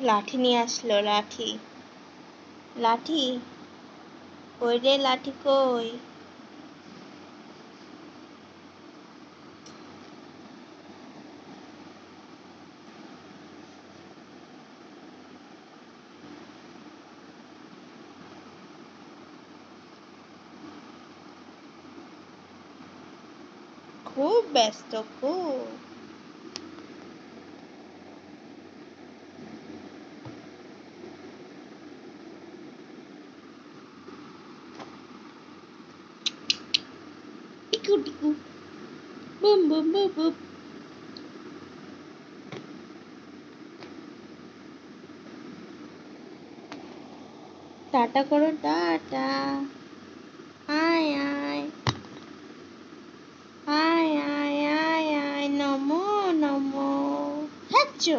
লাঠি নিয়ে আসলো লাঠি। লাঠি? ওই রে লাঠি কই? খুব ব্যস্ত খুব। টাটা করো টাটা আয় আয় আয় আয় আয় আয় নমো নমো হ্যাচো